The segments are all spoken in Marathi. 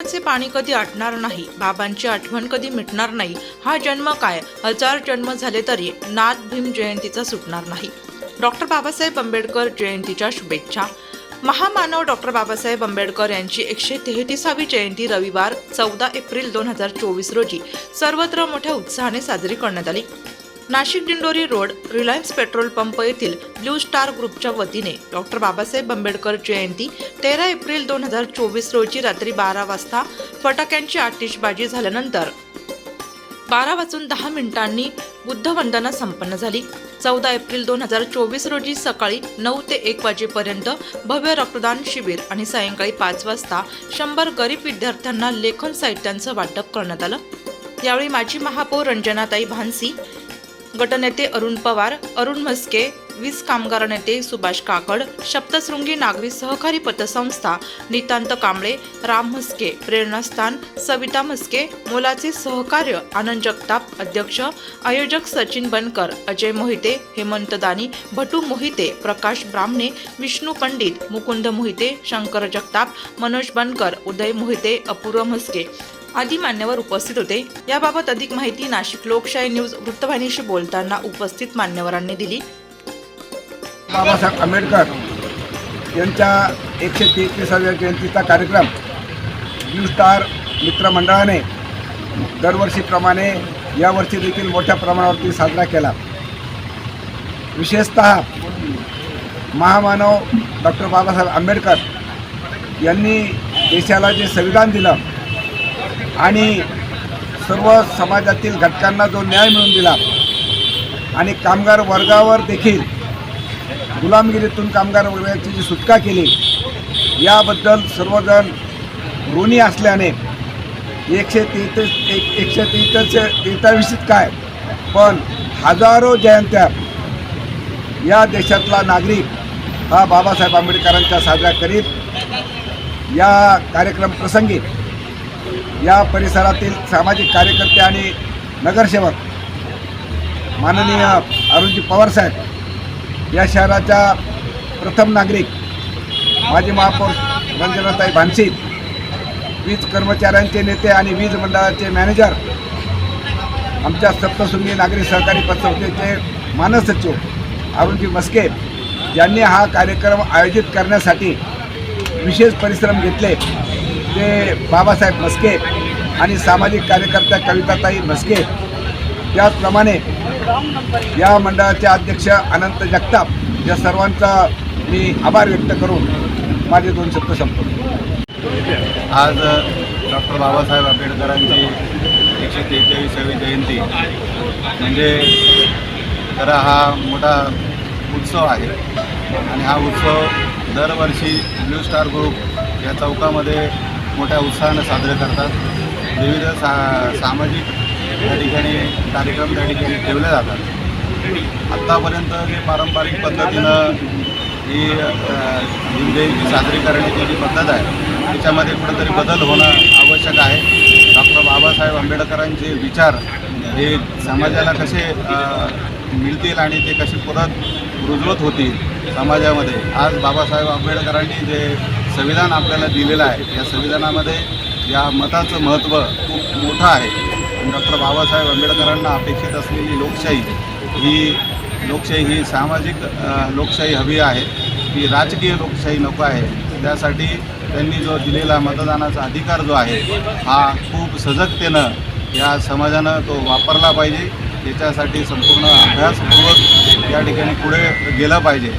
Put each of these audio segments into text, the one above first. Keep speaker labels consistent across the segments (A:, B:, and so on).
A: चे पाणी कधी आटणार नाही बाबांची आठवण कधी मिटणार नाही हा जन्म काय हजार जन्म झाले तरी नाथ भीम जयंतीचा सुटणार नाही. डॉक्टर बाबासाहेब आंबेडकर जयंतीच्या शुभेच्छा. महामानव डॉक्टर बाबासाहेब आंबेडकर यांची एकशे तेहतीसावी जयंती रविवार चौदा एप्रिल दोन हजार चोवीस रोजी सर्वत्र मोठ्या उत्साहाने साजरी करण्यात आली. Nashik Dindori road Reliance petrol pump येथील ब्लू स्टार ग्रुपच्या वतीने डॉक्टर बाबासाहेब आंबेडकर जयंती तेरा एप्रिल दोन हजार चोवीस रोजी रात्री बारा वाजता फटाक्यांची आतिषबाजी झाल्यानंतर बारा वाजून दहा मिनिटांनी बुद्धवंदना संपन्न झाली. चौदा एप्रिल दोन हजार चोवीस रोजी सकाळी नऊ ते एक वाजेपर्यंत भव्य रक्तदान शिबिर आणि सायंकाळी पाच वाजता शंभर गरीब विद्यार्थ्यांना लेखन साहित्यांचं वाटप करण्यात आलं. यावेळी माजी महापौर रंजनाताई भानसी गटनेते अरुण पवार अरुण म्हस्के वीज कामगार नेते सुभाष काकड सप्तशृंगी नागरी सहकारी पतसंस्था नितांत कांबळे राम म्हस्के प्रेरणास्थान सविता म्हस्के मोलाचे सहकार्य आनंद जगताप अध्यक्ष आयोजक सचिन बनकर अजय मोहिते हेमंत दानी भटू मोहिते प्रकाश ब्राह्मणे विष्णू पंडित मुकुंद मोहिते शंकर जगताप मनोज बनकर उदय मोहिते अपूर्व म्हस्के आदी मान्यवर उपस्थित होते. याबाबत अधिक माहिती नाशिक लोकशाही न्यूज वृत्तवाहिनीशी बोलताना उपस्थित मान्यवरांनी दिली.
B: बाबासाहेब आंबेडकर यांच्या एकशे तेहतीसाव्या जयंतीचा कार्यक्रम ब्लू स्टार मित्रमंडळाने दरवर्षीप्रमाणे यावर्षी देखील मोठ्या प्रमाणावरती साजरा केला. विशेषत महामानव डॉक्टर बाबासाहेब आंबेडकर यांनी देशाला जे संविधान दिलं आणि सर्व समाजातील घटकांना जो न्याय मिळून दिला आणि कामगार वर्गावर देखील गुलामगिरीतून कामगार वर्गाची जी सुटका केली याबद्दल सर्वजण ऋणी असल्याने एकशे तेहतीस एक एकशे तेहतीस तेहतावीसच काय पण हजारो जयंत्या या देशातला नागरिक हा बाबासाहेब आंबेडकरांचा साजरा करीत या कार्यक्रम प्रसंगी या परिसरातील सामाजिक कार्यकर्ते आणि नगरसेवक माननीय अरुणजी पवारसाहेब या शहराच्या प्रथम नागरिक माजी महापौर रंजनाताई भानसी वीज कर्मचाऱ्यांचे नेते आणि वीज मंडळाचे मॅनेजर आमच्या सप्तशृंगी नागरिक सहकारी पतसंस्थेचे मानस सचिव अरुणजी मस्के यांनी हा कार्यक्रम आयोजित करण्यासाठी विशेष परिश्रम घेतले. ते बाबासाहेब म्हस्के आणि सामाजिक कार्यकर्त्या कविताताई म्हस्के त्याचप्रमाणे या मंडळाचे अध्यक्ष अनंत जगताप या सर्वांचा मी आभार व्यक्त करून माझे दोन शब्द संपतो
C: आज डॉक्टर बाबासाहेब आंबेडकरांची एकशे तेहत्तावीसावी जयंती. म्हणजे खरा हा मोठा उत्सव आहे. आणि हा उत्सव दरवर्षी ब्लू स्टार ग्रुप या चौकामध्ये मोठ्या उत्साहानं साजरे करतात. विविध सा सामाजिक त्या ठिकाणी कार्यक्रम त्या ठिकाणी ठेवले जातात. आत्तापर्यंत जे पारंपरिक पद्धतीनं ही अ, जयंती साजरी करण्याची जी पद्धत आहे त्याच्यामध्ये कुठेतरी बदल होणं आवश्यक आहे. डॉक्टर बाबासाहेब आंबेडकरांचे विचार हे समाजाला कसे मिळतील आणि ते कसे परत रुजवत होतील समाजामध्ये? आज बाबासाहेब आंबेडकरांनी जे संविधान आपल्याला दिलेलं आहे. या संविधानामध्ये या मताचं महत्त्व खूप मोठं आहे. डॉक्टर बाबासाहेब आंबेडकरांना अपेक्षित असलेली लोकशाही ही लोकशाही ही सामाजिक लोकशाही हवी आहे. ही राजकीय लोकशाही नको आहे. त्यासाठी त्यांनी जो दिलेला मतदानाचा अधिकार जो आहे हा खूप सजगतेनं या समाजानं तो वापरला पाहिजे. त्याच्यासाठी संपूर्ण अभ्यासपूर्वक या ठिकाणी पुढे गेलं पाहिजे.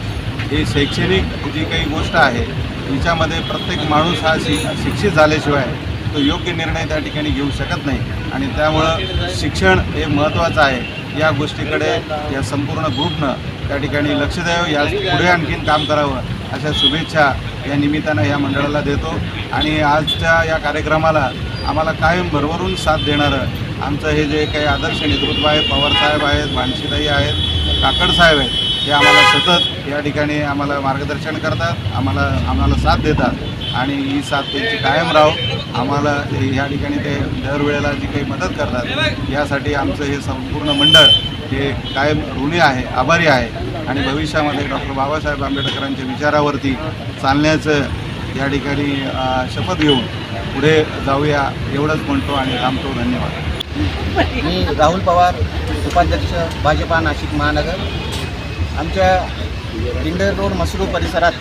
C: ही शैक्षणिक जी काही गोष्ट आहे हिच्यामध्ये प्रत्येक माणूस हा शि शिक्षित झाल्याशिवाय तो योग्य निर्णय त्या ठिकाणी घेऊ शकत नाही. आणि त्यामुळं शिक्षण हे महत्त्वाचं आहे. या गोष्टीकडे या संपूर्ण ग्रुपनं त्या ठिकाणी लक्ष द्यावं. या पुढे आणखीन काम करावं. अशा शुभेच्छा या निमित्तानं या मंडळाला देतो. आणि आजच्या या कार्यक्रमाला आम्हाला कायम भरभरून साथ देणारं आमचं हे जे काही आदर्श नेतृत्व आहे पवारसाहेब आहेत भानशीताई आहेत काकडसाहेब आहेत ते आम्हाला सतत या ठिकाणी आम्हाला मार्गदर्शन करतात आम्हाला आम्हाला साथ देतात. आणि ही साथ त्यांची कायम राहो. आम्हाला या ठिकाणी ते दरवेळेला जी काही मदत करतात यासाठी आमचं हे संपूर्ण मंडळ हे कायम ऋणी आहे आभारी आहे. आणि भविष्यामध्ये डॉक्टर बाबासाहेब आंबेडकरांच्या विचारावरती चालण्याचं या ठिकाणी शपथ घेऊन पुढे जाऊया एवढंच म्हणतो आणि थांबतो. धन्यवाद.
D: मी राहुल पवार उपाध्यक्ष भाजपा नाशिक महानगर. आमच्या दिंडर रोड मसरू परिसरात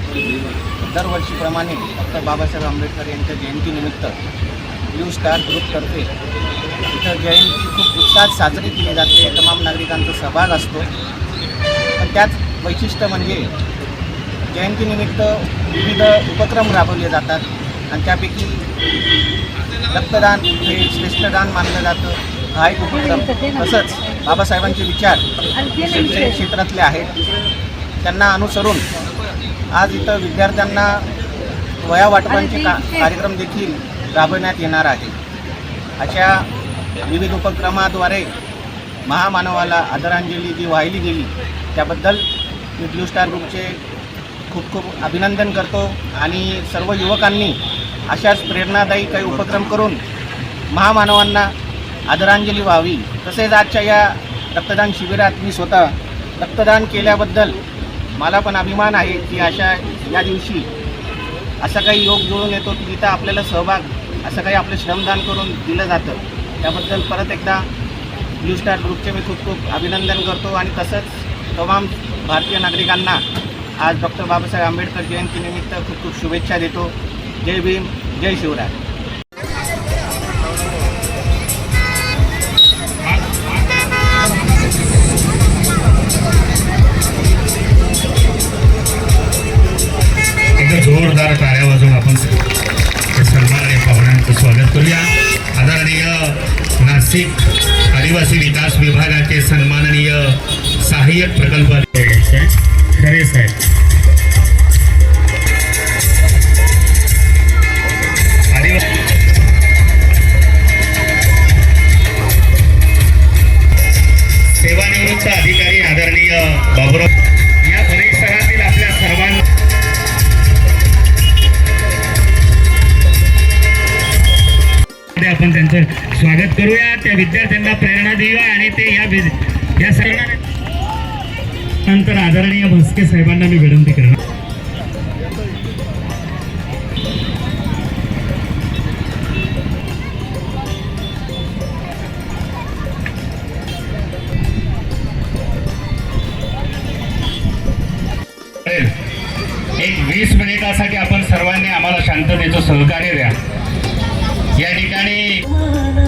D: दरवर्षीप्रमाणे डॉक्टर बाबासाहेब आंबेडकर यांच्या जयंतीनिमित्त ब्ल्यू स्टार ग्रुपतर्फे इथं जयंती खूप उत्साहात साजरी केली जाते. तमाम नागरिकांचा सहभाग असतो. पण त्याच वैशिष्ट्य म्हणजे जयंतीनिमित्त विविध उपक्रम राबवले जातात आणि त्यापैकी रक्तदान हे श्रेष्ठ दान मानलं जातं. हा एक उपक्रम. तसंच बाबासाहेबांचे विचार शैक्षणिक क्षेत्रातले आहेत. त्यांना अनुसरून आज इथं विद्यार्थ्यांना वया वाटपांचे का कार्यक्रम देखील राबवण्यात येणार आहे. अशा विविध उपक्रमाद्वारे महामानवाला आदरांजली जी वाहिली गेली त्याबद्दल मी ब्लू स्टार ग्रुपचे खूप खूप अभिनंदन करतो आणि सर्व युवकांनी अशाच प्रेरणादायी काही उपक्रम करून महामानवांना आदरांजली व्हावी. तसेच आजच्या या रक्तदान शिबिरात मी स्वतः रक्तदान केल्याबद्दल मला पण अभिमान आहे की अशा या दिवशी असा काही योग जुळून येतो की जिथं आपल्याला सहभाग असं काही आपलं श्रमदान करून दिलं जातं. त्याबद्दल परत एकदा ब्ल्यू स्टार ग्रुपचे मी खूप खूप अभिनंदन करतो आणि तसंच तमाम भारतीय नागरिकांना आज डॉक्टर बाबासाहेब आंबेडकर जयंतीनिमित्त खूप खूप शुभेच्छा देतो. जय भीम जय शिवराय.
E: नाशिक आदिवासी विकास विभागाचे सन्माननीय सहाय्यक प्रकल्प अधिकारी खरे साहेब. करूया त्या विद्यार्थ्यांना प्रेरणा देऊया आणि ते या या सर्व नंतर आदरणीय भस्के साहेबांना मी विनंती करणार. एक वीस मिनिटासाठी आपण सर्वांनी आम्हाला शांततेचं सहकार्य द्या. या ठिकाणी